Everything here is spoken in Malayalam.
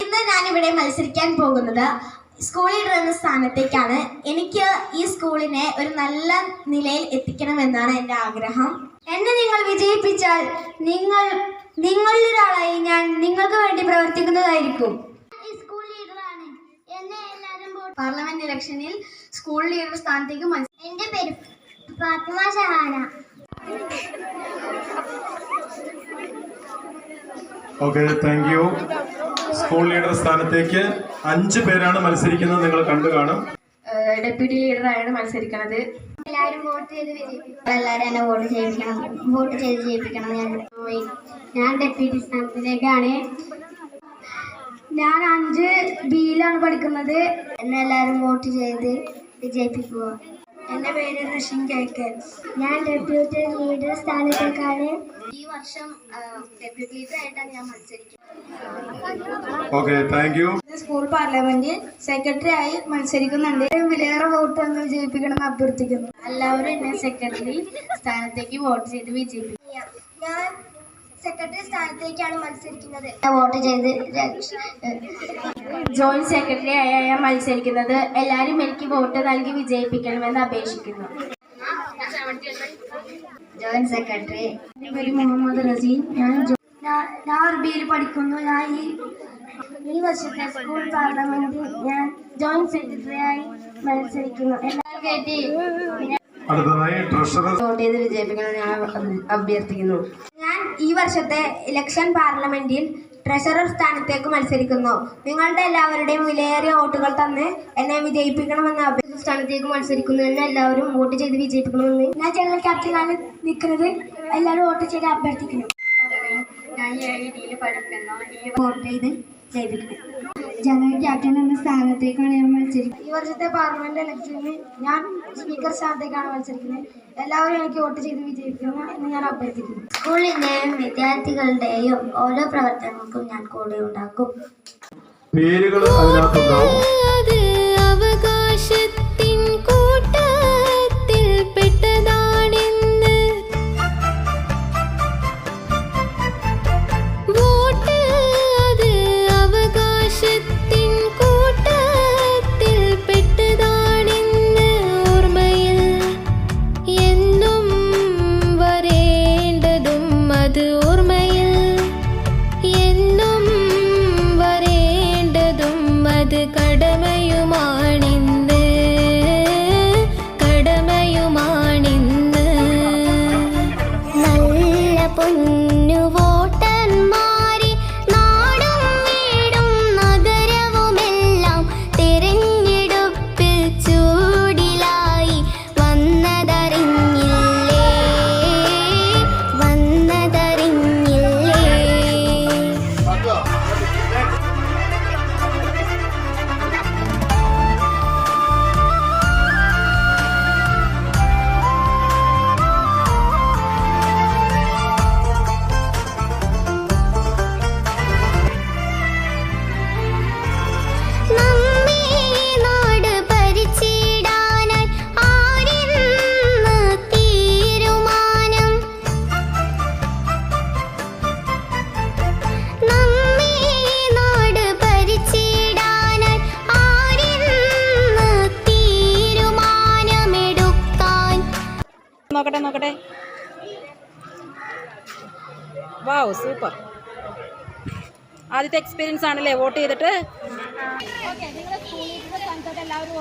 ഇന്ന് ഞാനിവിടെ മത്സരിക്കാൻ പോകുന്നത് ലീഡർ എന്ന സ്ഥാനത്തേക്കാണ് എനിക്ക് ഈ സ്കൂളിനെ ഒരു നല്ല നിലയിൽ എത്തിക്കണമെന്നാണ് എന്റെ ആഗ്രഹം. എന്നെ നിങ്ങൾ വിജയിപ്പിച്ചാൽ നിങ്ങൾ നിങ്ങളിൽ ഒരാളായി ഞാൻ നിങ്ങൾക്ക് വേണ്ടി പ്രവർത്തിക്കുന്നതായിരിക്കും. സ്കൂൾ ലീഡറാണ്. എന്നെ എല്ലാവരും പാർലമെന്റ് ഇലക്ഷനിൽ സ്കൂൾ ലീഡർ സ്ഥാനത്തേക്ക് എന്റെ പേര് Fathima Shahana. Okay thank you school leader സ്ഥാനത്തേക്ക് അഞ്ച് പേരാണ് മത്സരിക്കുന്നത്. നിങ്ങൾ കണ്ടു കാണും. ഡെപ്യൂട്ടി ലീഡറായാണ് മത്സരിക്കുന്നത്. എല്ലാവരും വോട്ട് ചെയ്ത് എല്ലാവരും എന്നെ വോട്ട് ചെയ്യിപ്പിക്കണം. വോട്ട് ചെയ്ത് ചെയ്യിപ്പിക്കണം ഞാൻ പോയി. ഞാൻ ഡെപ്യൂട്ടി സ്ഥാനത്തിലേക്കാണ് ഞാൻ അഞ്ച് ബിയിലാണ് പഠിക്കുന്നത്. എന്നെ എല്ലാവരും വോട്ട് ചെയ്ത് വിജയിപ്പിക്കുക. എന്റെ പേര് റഷ്യൻ കേക്ക് ഞാൻ ഡെപ്യൂട്ടി ലീഡർ സ്ഥാനത്തേക്കാണ്. ഈ വർഷം ഡെപ്യൂട്ടി ലീഡർ ആയിട്ടാണ് ഞാൻ മത്സരിക്കുന്നത്. ഓക്കെ താങ്ക് യു സ്കൂൾ പാർലമെന്റിൽ സെക്രട്ടറി ആയി മത്സരിക്കുന്നുണ്ട്. വിലയേറെ വോട്ട് തന്ന് വിജയിപ്പിക്കണം എന്ന് അഭ്യർത്ഥിക്കുന്നു. എല്ലാവരും എന്നെ സെക്രട്ടറി സ്ഥാനത്തേക്ക് വോട്ട് ചെയ്ത് വിജയിപ്പിക്കും. ഞാൻ സെക്രട്ടറി സ്ഥാനത്തേക്കാണ് മത്സരിക്കുന്നത്. വോട്ട് ചെയ്ത് ജോയിന്റ് സെക്രട്ടറി ആയ ഞാൻ മത്സരിക്കുന്നത്. എല്ലാവരും എനിക്ക് വോട്ട് നൽകി വിജയിപ്പിക്കണമെന്ന് അപേക്ഷിക്കുന്നു. ജോയിന്റ് സെക്രട്ടറി മുഹമ്മദ് റസീൻ ഞാൻ ഞാൻ ഞാൻ അറബിയിൽ പഠിക്കുന്നു. ഞാൻ ഈ ഈ വർഷത്തെ സ്കൂൾ പാർലമെന്റിൽ ഞാൻ ജോയിന്റ് സെക്രട്ടറി ആയി മത്സരിക്കുന്നു. അടുത്തതായി ട്രഷറർ വോട്ട് ചെയ്ത് വിജയിപ്പിക്കണം ഞാൻ അഭ്യർത്ഥിക്കുന്നു. ഞാൻ ഈ വർഷത്തെ ഇലക്ഷൻ പാർലമെന്റിൽ ട്രഷറർ സ്ഥാനത്തേക്ക് മത്സരിക്കുന്നു. നിങ്ങളുടെ എല്ലാവരുടെയും വിലയേറിയ വോട്ടുകൾ തന്ന് എന്നെ വിജയിപ്പിക്കണമെന്ന് അഭ്യർത്ഥി സ്ഥാനത്തേക്ക് മത്സരിക്കുന്നു എന്നെ എല്ലാവരും വോട്ട് ചെയ്ത് വിജയിപ്പിക്കണമെന്ന്. ഞാൻ ജനറൽ ക്യാപ്റ്റനാണ് നിൽക്കുന്നത്. എല്ലാവരും വോട്ട് ചെയ്ത് അഭ്യർത്ഥിക്കുന്നു. ഞാൻ ഈ ഐഡിയിൽ പഠിക്കുന്നു ഈ വോട്ട് ചെയ്ത് ജയിപ്പിക്കണം ജനറൽ ക്യാപ്റ്റൻ എന്ന സ്ഥാനത്തേക്കാണ് ഞാൻ മത്സരിക്കുന്നത്. ഈ വർഷത്തെ പാർലമെന്റ് ഇലക്ഷനിൽ ഞാൻ സ്പീക്കർ സ്ഥാനത്തേക്കാണ് മത്സരിക്കുന്നത്. എല്ലാവരും എനിക്ക് വോട്ട് ചെയ്ത് വിജയിക്കണം എന്ന് ഞാൻ അഭ്യർത്ഥിക്കുന്നു. സ്കൂളിന്റെയും വിദ്യാർത്ഥികളുടെയും ഓരോ പ്രവർത്തനങ്ങൾക്കും ഞാൻ കൂടെ ഉണ്ടാക്കും. പേരുകൾ അതിനകത്തുണ്ടാവും. നോക്കട്ടെ നോക്കട്ടെ. വാവ് സൂപ്പർ ആദ്യത്തെ എക്സ്പീരിയൻസ് ആണല്ലേ വോട്ട് ചെയ്തിട്ട്? എല്ലാവരും